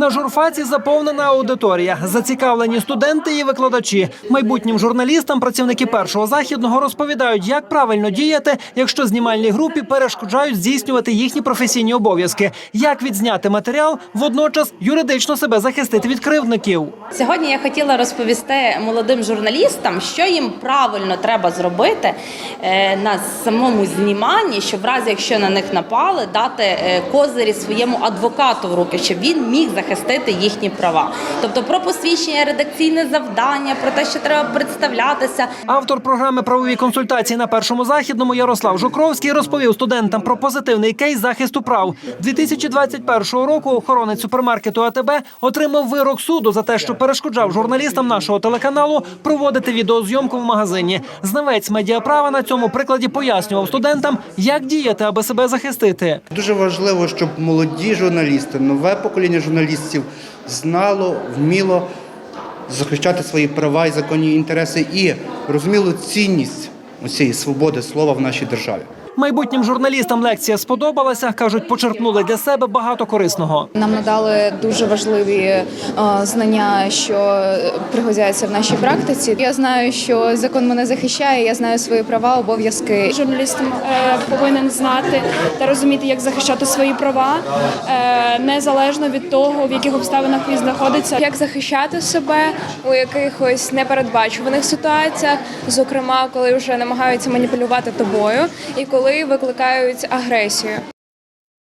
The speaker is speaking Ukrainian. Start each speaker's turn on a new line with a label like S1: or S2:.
S1: На журфаці заповнена аудиторія, зацікавлені студенти і викладачі. Майбутнім журналістам працівники першого західного розповідають, як правильно діяти, якщо знімальній групі перешкоджають здійснювати їхні професійні обов'язки, як відзняти матеріал, водночас юридично себе захистити від кривдників.
S2: Сьогодні я хотіла розповісти молодим журналістам, що їм правильно треба зробити е, на самому зніманні, щоб в разі, якщо на них напали, дати е, козирі своєму адвокату в руки, щоб він міг захистити їхні права. Тобто про посвідчення, редакційне завдання, про те, що треба представлятися.
S1: Автор програми правові консультації на першому західному Ярослав Жукровський розповів студентам про позитивний кейс захисту прав. 2021 року охоронець супермаркету АТБ отримав вирок суду за те, що перешкоджав журналістам нашого телеканалу проводити відеозйомку в магазині. Знавець медіаправа на цьому прикладі пояснював студентам, як діяти, аби себе захистити.
S3: Дуже важливо, щоб молоді журналісти, нове покоління журналістів знало, вміло захищати свої права і законні інтереси і розуміло цінність цієї свободи слова в нашій державі.
S1: Майбутнім журналістам лекція сподобалася. кажуть, почерпнули для себе багато корисного.
S4: Нам надали дуже важливі е, знання, що пригодяться в нашій практиці. Я знаю, що закон мене захищає. Я знаю свої права, обов'язки.
S5: Журналіст е, повинен знати та розуміти, як захищати свої права, е, незалежно від того, в яких обставинах він знаходиться.
S6: як захищати себе у якихось непередбачуваних ситуаціях, зокрема, коли вже намагаються маніпулювати тобою, і коли викликають агресію.